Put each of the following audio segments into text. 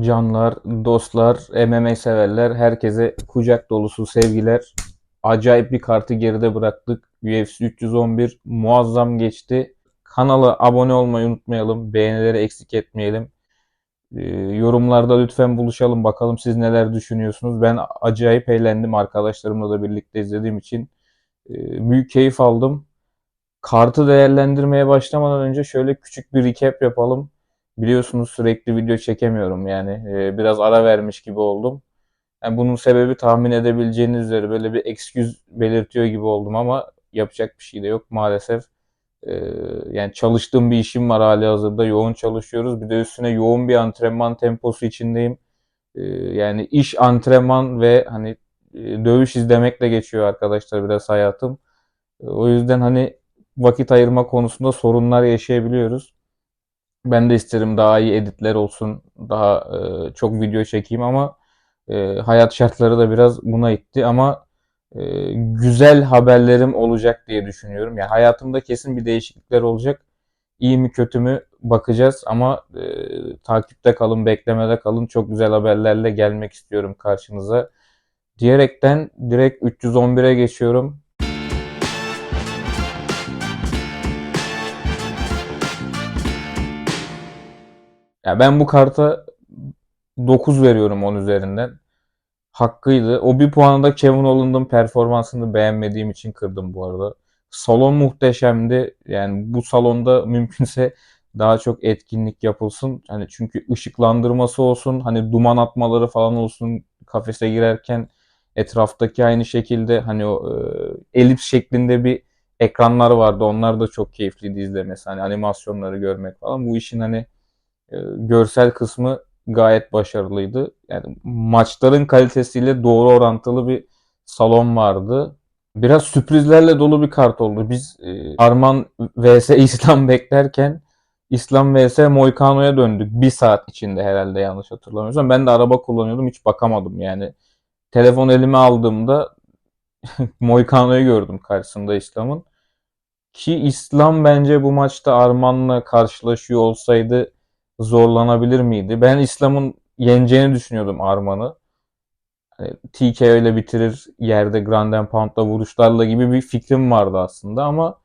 Canlar, dostlar, MMA severler, herkese kucak dolusu sevgiler. Acayip bir kartı geride bıraktık. UFC 311 muazzam geçti. Kanala abone olmayı unutmayalım. Beğenileri eksik etmeyelim. Ee, yorumlarda lütfen buluşalım. Bakalım siz neler düşünüyorsunuz. Ben acayip eğlendim arkadaşlarımla da birlikte izlediğim için. Ee, büyük keyif aldım. Kartı değerlendirmeye başlamadan önce şöyle küçük bir recap yapalım. Biliyorsunuz sürekli video çekemiyorum yani e, biraz ara vermiş gibi oldum. Yani bunun sebebi tahmin edebileceğiniz üzere böyle bir excuse belirtiyor gibi oldum ama yapacak bir şey de yok maalesef. E, yani çalıştığım bir işim var hali hazırda yoğun çalışıyoruz. Bir de üstüne yoğun bir antrenman temposu içindeyim. E, yani iş, antrenman ve hani e, dövüş izlemekle geçiyor arkadaşlar biraz hayatım. O yüzden hani vakit ayırma konusunda sorunlar yaşayabiliyoruz. Ben de isterim daha iyi editler olsun, daha e, çok video çekeyim ama e, hayat şartları da biraz buna itti ama e, güzel haberlerim olacak diye düşünüyorum. Yani hayatımda kesin bir değişiklikler olacak. İyi mi kötü mü bakacağız ama e, takipte kalın, beklemede kalın. Çok güzel haberlerle gelmek istiyorum karşınıza. Diyerekten direkt 311'e geçiyorum. Ya ben bu karta 9 veriyorum 10 üzerinden. Hakkıydı. O bir puanı da Kevin Holland'ın performansını beğenmediğim için kırdım bu arada. Salon muhteşemdi. Yani bu salonda mümkünse daha çok etkinlik yapılsın. Hani çünkü ışıklandırması olsun, hani duman atmaları falan olsun kafese girerken etraftaki aynı şekilde hani o e, elips şeklinde bir ekranlar vardı. Onlar da çok keyifliydi izlemesi. Hani animasyonları görmek falan. Bu işin hani e, görsel kısmı gayet başarılıydı. Yani maçların kalitesiyle doğru orantılı bir salon vardı. Biraz sürprizlerle dolu bir kart oldu. Biz e, Arman vs İslam beklerken İslam vs Moicano'ya döndük. Bir saat içinde herhalde yanlış hatırlamıyorsam. Ben de araba kullanıyordum hiç bakamadım yani. Telefon elime aldığımda Moicano'yu gördüm karşısında İslam'ın. Ki İslam bence bu maçta Arman'la karşılaşıyor olsaydı zorlanabilir miydi? Ben İslam'ın yeneceğini düşünüyordum Arman'ı. Hani TK öyle bitirir yerde Grand and Pound'da vuruşlarla gibi bir fikrim vardı aslında ama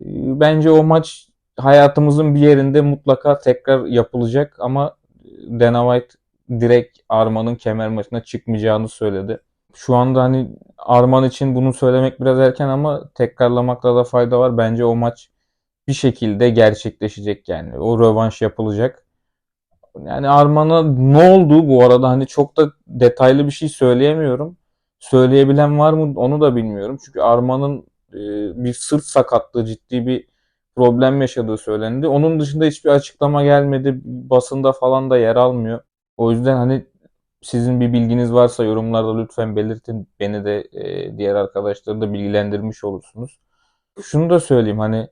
e, bence o maç hayatımızın bir yerinde mutlaka tekrar yapılacak ama Dana White direkt Arman'ın kemer maçına çıkmayacağını söyledi. Şu anda hani Arman için bunu söylemek biraz erken ama tekrarlamakta da fayda var. Bence o maç bir şekilde gerçekleşecek yani. O rövanş yapılacak. Yani Arman'a ne oldu bu arada hani çok da detaylı bir şey söyleyemiyorum. Söyleyebilen var mı onu da bilmiyorum. Çünkü Arman'ın e, bir sırt sakatlığı ciddi bir problem yaşadığı söylendi. Onun dışında hiçbir açıklama gelmedi. Basında falan da yer almıyor. O yüzden hani sizin bir bilginiz varsa yorumlarda lütfen belirtin. Beni de e, diğer arkadaşları da bilgilendirmiş olursunuz. Şunu da söyleyeyim hani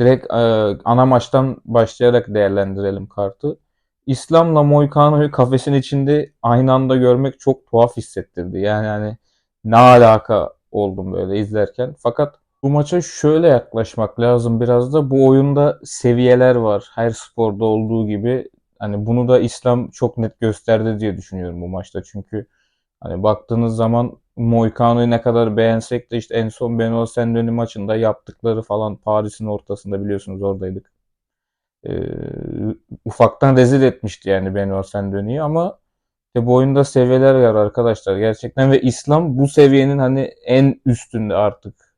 direkt e, ana maçtan başlayarak değerlendirelim kartı. İslam'la Moicano'yu kafesin içinde aynı anda görmek çok tuhaf hissettirdi. Yani hani ne alaka oldum böyle izlerken. Fakat bu maça şöyle yaklaşmak lazım biraz da. Bu oyunda seviyeler var. Her sporda olduğu gibi. Hani bunu da İslam çok net gösterdi diye düşünüyorum bu maçta. Çünkü hani baktığınız zaman Moicano'yu ne kadar beğensek de işte en son Benoit Saint maçında yaptıkları falan Paris'in ortasında biliyorsunuz oradaydık e, ufaktan rezil etmişti yani Benoit Saint-Denis'i ama işte bu oyunda seviyeler var arkadaşlar gerçekten ve İslam bu seviyenin hani en üstünde artık.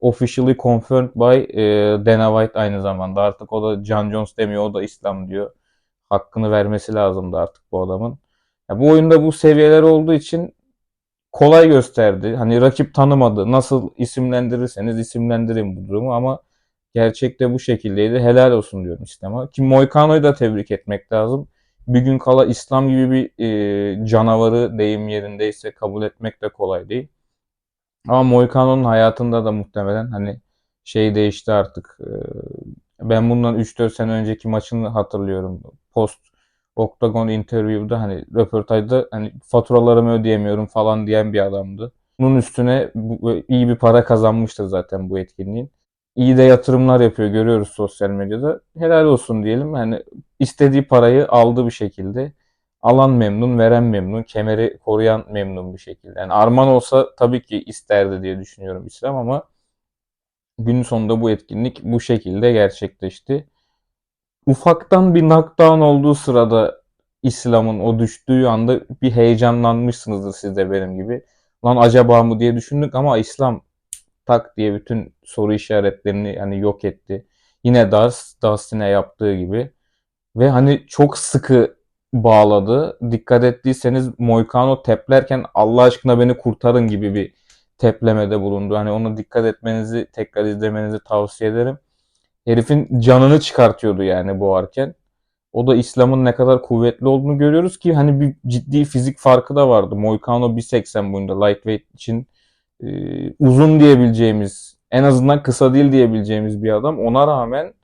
Officially confirmed by e, Dana White aynı zamanda. Artık o da John Jones demiyor, o da İslam diyor. Hakkını vermesi lazımdı artık bu adamın. Ya bu oyunda bu seviyeler olduğu için kolay gösterdi. Hani rakip tanımadı. Nasıl isimlendirirseniz isimlendirin bu durumu ama Gerçekte bu şekildeydi. Helal olsun diyorum İslam'a. Ki Moikano'yu da tebrik etmek lazım. Bir gün kala İslam gibi bir e, canavarı deyim yerindeyse kabul etmek de kolay değil. Ama Moikano'nun hayatında da muhtemelen hani şey değişti artık. E, ben bundan 3-4 sene önceki maçını hatırlıyorum. Post Octagon interview'da hani röportajda hani faturalarımı ödeyemiyorum falan diyen bir adamdı. Bunun üstüne bu, iyi bir para kazanmıştır zaten bu etkinliğin iyi de yatırımlar yapıyor görüyoruz sosyal medyada. Helal olsun diyelim. Hani istediği parayı aldı bir şekilde. Alan memnun, veren memnun, kemeri koruyan memnun bir şekilde. Yani Arman olsa tabii ki isterdi diye düşünüyorum İslam ama günün sonunda bu etkinlik bu şekilde gerçekleşti. Ufaktan bir knockdown olduğu sırada İslam'ın o düştüğü anda bir heyecanlanmışsınızdır siz de benim gibi. Lan acaba mı diye düşündük ama İslam tak diye bütün soru işaretlerini hani yok etti. Yine Dust, Dustin'e yaptığı gibi. Ve hani çok sıkı bağladı. Dikkat ettiyseniz Moicano teplerken Allah aşkına beni kurtarın gibi bir teplemede bulundu. Hani ona dikkat etmenizi, tekrar izlemenizi tavsiye ederim. Herifin canını çıkartıyordu yani boğarken. O da İslam'ın ne kadar kuvvetli olduğunu görüyoruz ki hani bir ciddi fizik farkı da vardı. Moicano 1.80 boyunda lightweight için e, uzun diyebileceğimiz, en azından kısa değil diyebileceğimiz bir adam. Ona rağmen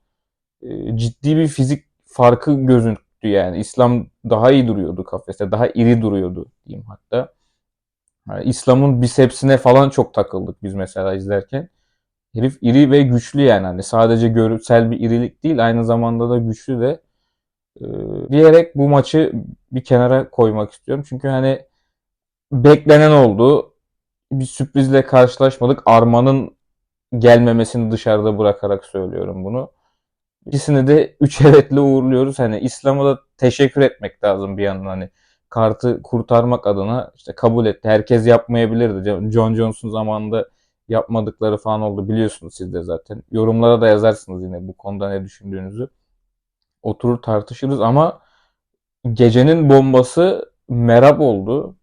e, ciddi bir fizik farkı gözüktü yani. İslam daha iyi duruyordu kafeste, daha iri duruyordu diyeyim hatta. Yani İslam'ın bisepsine falan çok takıldık biz mesela izlerken. Herif iri ve güçlü yani. Hani sadece görsel bir irilik değil, aynı zamanda da güçlü de. Ee, diyerek bu maçı bir kenara koymak istiyorum. Çünkü hani beklenen oldu. Bir sürprizle karşılaşmadık. Arman'ın gelmemesini dışarıda bırakarak söylüyorum bunu. İkisini de üç evetle uğurluyoruz. Hani İslam'a da teşekkür etmek lazım bir yandan hani kartı kurtarmak adına işte kabul etti. Herkes yapmayabilirdi. John Jones'un zamanında yapmadıkları falan oldu biliyorsunuz siz de zaten. Yorumlara da yazarsınız yine bu konuda ne düşündüğünüzü. Oturur tartışırız ama gecenin bombası Merab oldu.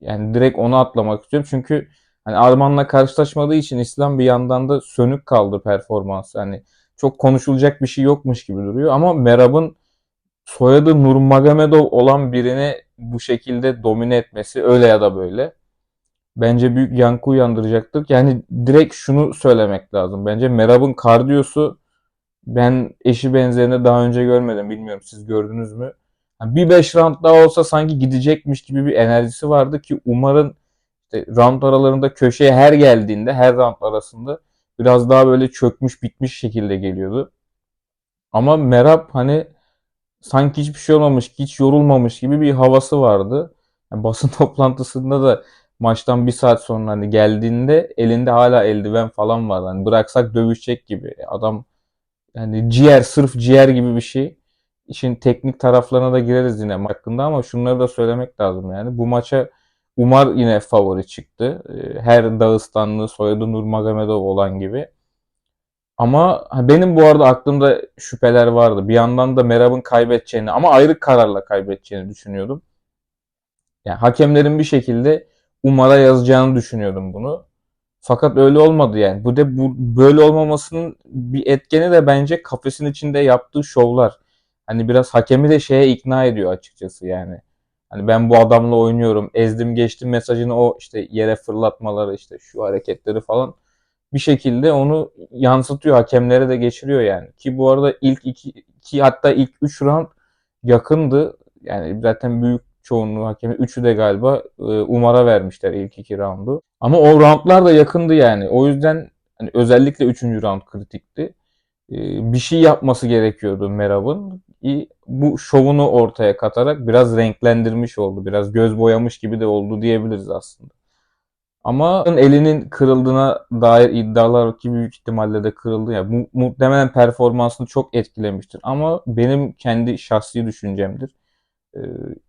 Yani direkt onu atlamak istiyorum. Çünkü hani Arman'la karşılaşmadığı için İslam bir yandan da sönük kaldı performansı. Hani çok konuşulacak bir şey yokmuş gibi duruyor ama Merab'ın soyadı Nurmagomedov olan birini bu şekilde domine etmesi öyle ya da böyle bence büyük yankı uyandıracaktır. Yani direkt şunu söylemek lazım. Bence Merab'ın kardiyosu ben eşi benzerini daha önce görmedim. Bilmiyorum siz gördünüz mü? Yani bir 5 round daha olsa sanki gidecekmiş gibi bir enerjisi vardı ki Umar'ın işte round aralarında köşeye her geldiğinde her round arasında biraz daha böyle çökmüş bitmiş şekilde geliyordu. Ama Merab hani sanki hiçbir şey olmamış, hiç yorulmamış gibi bir havası vardı. Yani basın toplantısında da maçtan bir saat sonra hani geldiğinde elinde hala eldiven falan var. Hani bıraksak dövüşecek gibi. Adam yani ciğer, sırf ciğer gibi bir şey. İşin teknik taraflarına da gireriz yine hakkında ama şunları da söylemek lazım yani. Bu maça Umar yine favori çıktı. Ee, her Dağıstanlı soyadı Nurmagomedov olan gibi. Ama benim bu arada aklımda şüpheler vardı. Bir yandan da Merab'ın kaybedeceğini ama ayrı kararla kaybedeceğini düşünüyordum. Yani hakemlerin bir şekilde Umar'a yazacağını düşünüyordum bunu. Fakat öyle olmadı yani. Bu da bu böyle olmamasının bir etkeni de bence kafesin içinde yaptığı şovlar. Hani biraz hakemi de şeye ikna ediyor açıkçası yani. Hani ben bu adamla oynuyorum, ezdim geçtim mesajını o işte yere fırlatmaları işte şu hareketleri falan bir şekilde onu yansıtıyor hakemlere de geçiriyor yani. Ki bu arada ilk iki, iki hatta ilk üç round yakındı. Yani zaten büyük çoğunluğu hakemi. Üçü de galiba e, Umar'a vermişler ilk iki roundu. Ama o roundlar da yakındı yani. O yüzden hani özellikle üçüncü round kritikti. E, bir şey yapması gerekiyordu Merab'ın. Bu şovunu ortaya katarak biraz renklendirmiş oldu. Biraz göz boyamış gibi de oldu diyebiliriz aslında. Ama elinin kırıldığına dair iddialar ki büyük ihtimalle de kırıldı. ya Yani muhtemelen performansını çok etkilemiştir. Ama benim kendi şahsi düşüncemdir. Ee,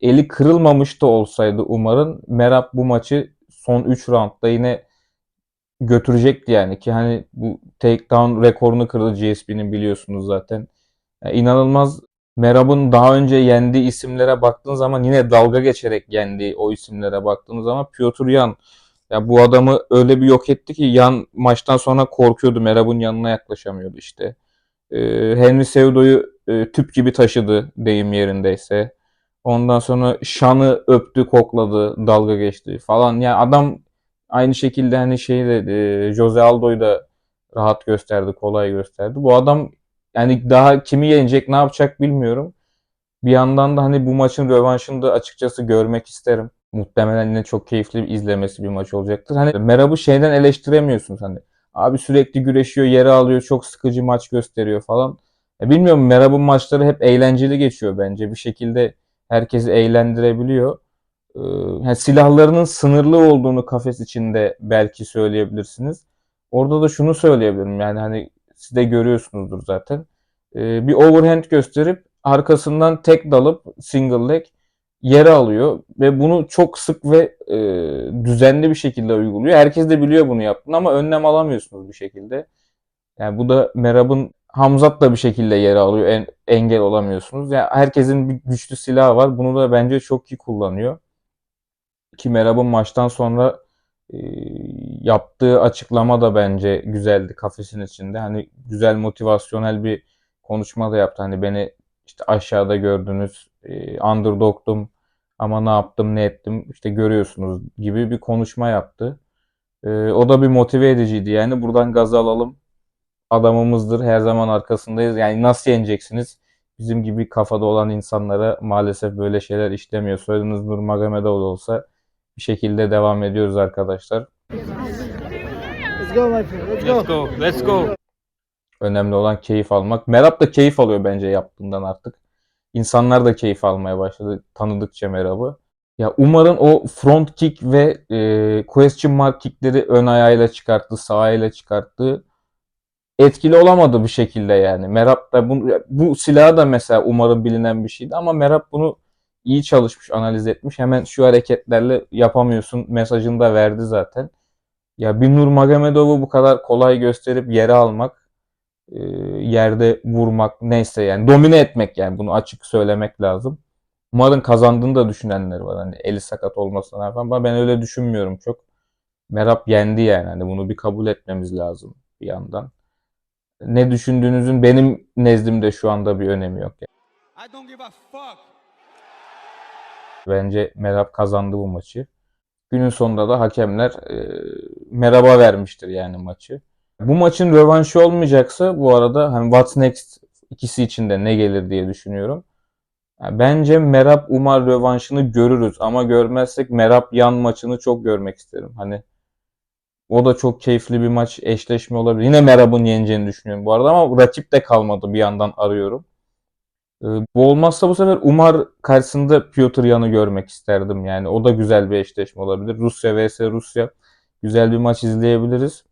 eli kırılmamış da olsaydı Umar'ın Merab bu maçı son 3 roundda yine götürecekti yani ki hani bu takedown rekorunu kırdı GSP'nin biliyorsunuz zaten. Yani inanılmaz Merab'ın daha önce yendiği isimlere baktığın zaman yine dalga geçerek yendiği o isimlere baktığınız zaman Piotr Yan ya bu adamı öyle bir yok etti ki Yan maçtan sonra korkuyordu. Merab'ın yanına yaklaşamıyordu işte. Ee, Henry Seudo'yu e, tüp gibi taşıdı deyim yerindeyse. Ondan sonra Şan'ı öptü, kokladı, dalga geçti falan. Yani adam aynı şekilde hani şeyde e, Jose Aldo'yu da rahat gösterdi, kolay gösterdi. Bu adam yani daha kimi yenecek, ne yapacak bilmiyorum. Bir yandan da hani bu maçın rövanşını da açıkçası görmek isterim. Muhtemelen yine çok keyifli bir izlemesi bir maç olacaktır. Hani Merab'ı şeyden eleştiremiyorsun hani. Abi sürekli güreşiyor, yere alıyor, çok sıkıcı maç gösteriyor falan. E bilmiyorum Merab'ın maçları hep eğlenceli geçiyor bence. Bir şekilde herkesi eğlendirebiliyor. Ee, yani silahlarının sınırlı olduğunu kafes içinde belki söyleyebilirsiniz. Orada da şunu söyleyebilirim yani hani siz de görüyorsunuzdur zaten. Ee, bir overhand gösterip arkasından tek dalıp single leg yere alıyor ve bunu çok sık ve e, düzenli bir şekilde uyguluyor. Herkes de biliyor bunu yaptığını ama önlem alamıyorsunuz bir şekilde. Yani bu da Merab'ın Hamzat da bir şekilde yere alıyor. En, engel olamıyorsunuz. Yani herkesin bir güçlü silahı var. Bunu da bence çok iyi kullanıyor. Ki Merab'ın maçtan sonra e, yaptığı açıklama da bence güzeldi kafesin içinde. Hani güzel motivasyonel bir konuşma da yaptı. Hani beni işte aşağıda gördünüz, e, underdog'tum ama ne yaptım ne ettim işte görüyorsunuz gibi bir konuşma yaptı. E, o da bir motive ediciydi. Yani buradan gaz alalım. Adamımızdır. Her zaman arkasındayız. Yani nasıl yeneceksiniz? Bizim gibi kafada olan insanlara maalesef böyle şeyler işlemiyor. Soyadınız Nurmagomedov olsa bir şekilde devam ediyoruz arkadaşlar. Let's go, my friend. Let's go. Let's go. Let's go. Önemli olan keyif almak. Merab da keyif alıyor bence yaptığından artık. İnsanlar da keyif almaya başladı tanıdıkça Merab'ı. Ya umarım o front kick ve e, question mark kickleri ön ayağıyla çıkarttı, sağ ayağıyla çıkarttı. Etkili olamadı bir şekilde yani. Merab da bu, bu silahı da mesela umarım bilinen bir şeydi ama Merab bunu iyi çalışmış, analiz etmiş. Hemen şu hareketlerle yapamıyorsun mesajını da verdi zaten. Ya bir Nurmagomedov'u bu kadar kolay gösterip yere almak, e, yerde vurmak neyse yani domine etmek yani bunu açık söylemek lazım. Umarım kazandığını da düşünenler var. Hani eli sakat olmasına rağmen ben öyle düşünmüyorum çok. Merab yendi yani. Hani bunu bir kabul etmemiz lazım bir yandan. Ne düşündüğünüzün benim nezdimde şu anda bir önemi yok. Yani. Bence Merab kazandı bu maçı. Günün sonunda da hakemler e, Merab'a vermiştir yani maçı. Bu maçın rövanşı olmayacaksa bu arada hani what's next ikisi için de ne gelir diye düşünüyorum. Bence Merab Umar rövanşını görürüz ama görmezsek Merab yan maçını çok görmek isterim. Hani o da çok keyifli bir maç eşleşme olabilir. Yine Merab'ın yeneceğini düşünüyorum bu arada ama rakip de kalmadı bir yandan arıyorum. Ee, bu olmazsa bu sefer Umar karşısında Piotr Yan'ı görmek isterdim. Yani o da güzel bir eşleşme olabilir. Rusya vs Rusya güzel bir maç izleyebiliriz.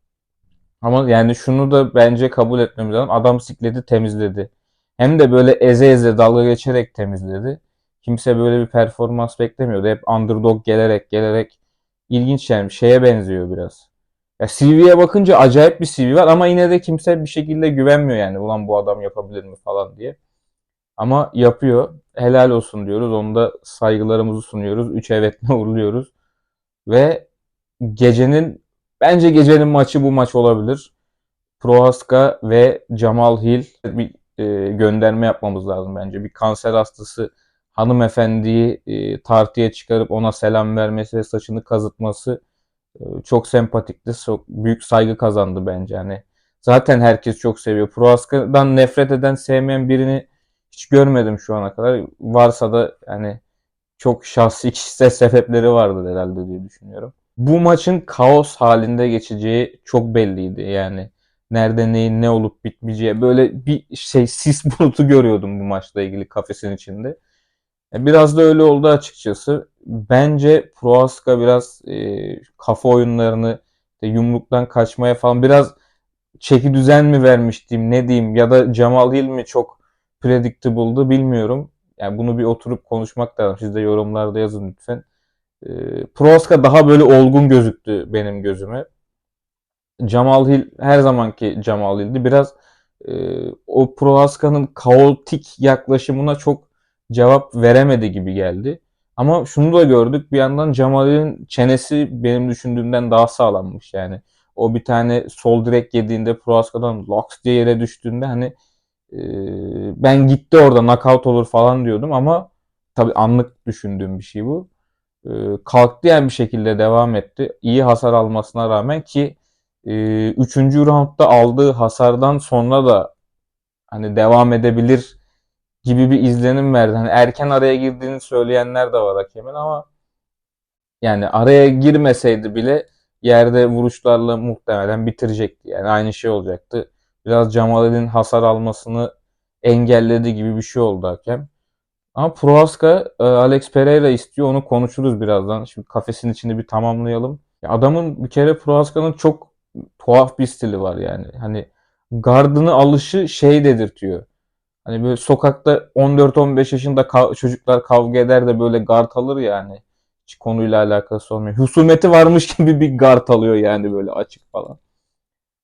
Ama yani şunu da bence kabul etmemiz lazım. Adam sikleti temizledi. Hem de böyle eze eze dalga geçerek temizledi. Kimse böyle bir performans beklemiyordu. Hep underdog gelerek gelerek ilginç yani şeye benziyor biraz. Ya CV'ye bakınca acayip bir CV var ama yine de kimse bir şekilde güvenmiyor yani. Ulan bu adam yapabilir mi falan diye. Ama yapıyor. Helal olsun diyoruz. Onu da saygılarımızı sunuyoruz. 3 evetle uğurluyoruz. Ve gecenin bence gecenin maçı bu maç olabilir. Prohaska ve Jamal Hill bir e, gönderme yapmamız lazım bence. Bir kanser hastası hanımefendiyi e, tartıya çıkarıp ona selam vermesi ve saçını kazıtması çok sempatikti. Çok büyük saygı kazandı bence. Yani zaten herkes çok seviyor. Prohaska'dan nefret eden, sevmeyen birini hiç görmedim şu ana kadar. Varsa da yani çok şahsi kişisel sebepleri vardır herhalde diye düşünüyorum. Bu maçın kaos halinde geçeceği çok belliydi yani. Nerede neyin ne olup bitmeyeceği böyle bir şey sis bulutu görüyordum bu maçla ilgili kafesin içinde. E, Biraz da öyle oldu açıkçası. Bence Prohaska biraz e, kafa oyunlarını işte yumruktan kaçmaya falan biraz çeki düzen mi vermiş diyeyim ne diyeyim ya da Jamal Hill mi çok predictable'dı bilmiyorum. Yani bunu bir oturup konuşmak lazım. Siz de yorumlarda yazın lütfen. E, Prohaska daha böyle olgun gözüktü benim gözüme. Jamal Hill her zamanki Jamal Hill'di. Biraz e, o Prohaska'nın kaotik yaklaşımına çok cevap veremedi gibi geldi. Ama şunu da gördük. Bir yandan Jamal'in çenesi benim düşündüğümden daha sağlammış yani. O bir tane sol direk yediğinde Prohaska'dan locks diye yere düştüğünde hani e, ben gitti orada knockout olur falan diyordum ama tabii anlık düşündüğüm bir şey bu. E, kalktı yani bir şekilde devam etti. İyi hasar almasına rağmen ki e, 3. roundda aldığı hasardan sonra da hani devam edebilir gibi bir izlenim verdi. Hani erken araya girdiğini söyleyenler de var hakemin ama yani araya girmeseydi bile yerde vuruşlarla muhtemelen bitirecekti. Yani aynı şey olacaktı. Biraz Jamal'in hasar almasını engelledi gibi bir şey oldu hakem. Ama Prohaska e, Alex Pereira istiyor. Onu konuşuruz birazdan. Şimdi kafesin içini bir tamamlayalım. Ya adamın bir kere Prohaska'nın çok tuhaf bir stili var yani. Hani gardını alışı şey dedirtiyor. Hani böyle sokakta 14-15 yaşında ka- çocuklar kavga eder de böyle gard alır yani. Hiç konuyla alakası olmuyor. Husumeti varmış gibi bir gard alıyor yani böyle açık falan.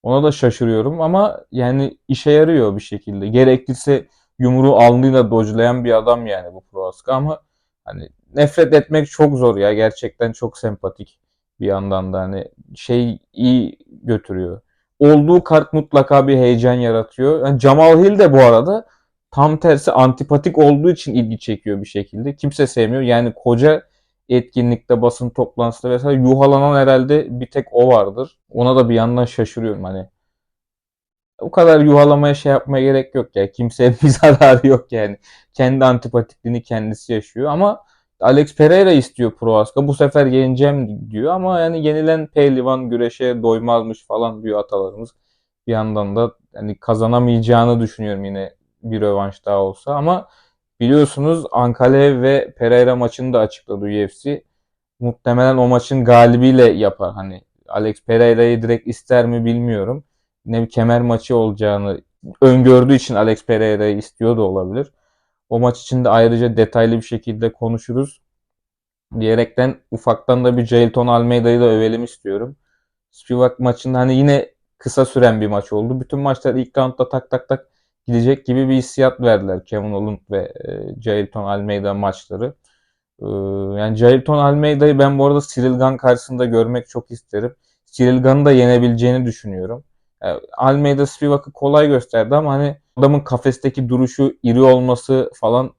Ona da şaşırıyorum ama yani işe yarıyor bir şekilde. Gerekirse yumruğu alnıyla dojlayan bir adam yani bu Prohaska ama hani nefret etmek çok zor ya. Gerçekten çok sempatik bir yandan da hani şey iyi götürüyor. Olduğu kart mutlaka bir heyecan yaratıyor. Yani Jamal Hill de bu arada tam tersi antipatik olduğu için ilgi çekiyor bir şekilde. Kimse sevmiyor. Yani koca etkinlikte, basın toplantısında vesaire yuhalanan herhalde bir tek o vardır. Ona da bir yandan şaşırıyorum hani. O kadar yuhalamaya şey yapmaya gerek yok ya. Kimseye bir zararı yok yani. Kendi antipatikliğini kendisi yaşıyor ama Alex Pereira istiyor Prohaska. Bu sefer yeneceğim diyor ama yani yenilen pehlivan güreşe doymazmış falan diyor atalarımız. Bir yandan da hani kazanamayacağını düşünüyorum yine bir rövanş daha olsa ama biliyorsunuz Ankalev ve Pereira maçını da açıkladı UFC. Muhtemelen o maçın galibiyle yapar. Hani Alex Pereira'yı direkt ister mi bilmiyorum. Ne bir kemer maçı olacağını öngördüğü için Alex Pereira'yı istiyor da olabilir. O maç için de ayrıca detaylı bir şekilde konuşuruz. Diyerekten ufaktan da bir Jailton Almeida'yı da övelim istiyorum. Spivak maçında hani yine kısa süren bir maç oldu. Bütün maçlar ilk roundda tak tak tak gidecek gibi bir hissiyat verdiler Kevin Holland ve e, Jailton Almeida maçları. E, yani Jailton Almeida'yı ben bu arada Cyril Gane karşısında görmek çok isterim. Cyril Gane'ı da yenebileceğini düşünüyorum. Yani Almeida Spivak'ı kolay gösterdi ama hani adamın kafesteki duruşu iri olması falan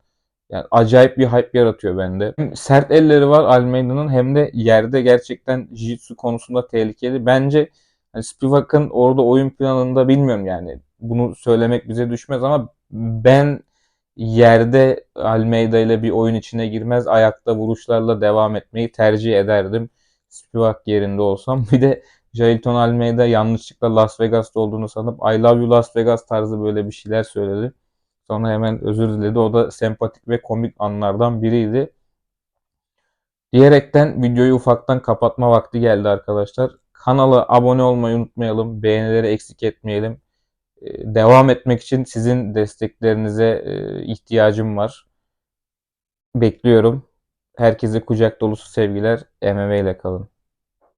yani acayip bir hype yaratıyor bende. Hem sert elleri var Almeida'nın hem de yerde gerçekten jiu-jitsu konusunda tehlikeli. Bence hani Spivak'ın orada oyun planında bilmiyorum yani bunu söylemek bize düşmez ama ben yerde Almeida ile bir oyun içine girmez ayakta vuruşlarla devam etmeyi tercih ederdim. Spivak yerinde olsam. Bir de Jailton Almeida yanlışlıkla Las Vegas'ta olduğunu sanıp I love you Las Vegas tarzı böyle bir şeyler söyledi. Sonra hemen özür diledi. O da sempatik ve komik anlardan biriydi. Diyerekten videoyu ufaktan kapatma vakti geldi arkadaşlar. Kanala abone olmayı unutmayalım. Beğenileri eksik etmeyelim. Ee, Devam etmek için sizin desteklerinize e, ihtiyacım var. Bekliyorum. Herkese kucak dolusu sevgiler. MMA ile kalın.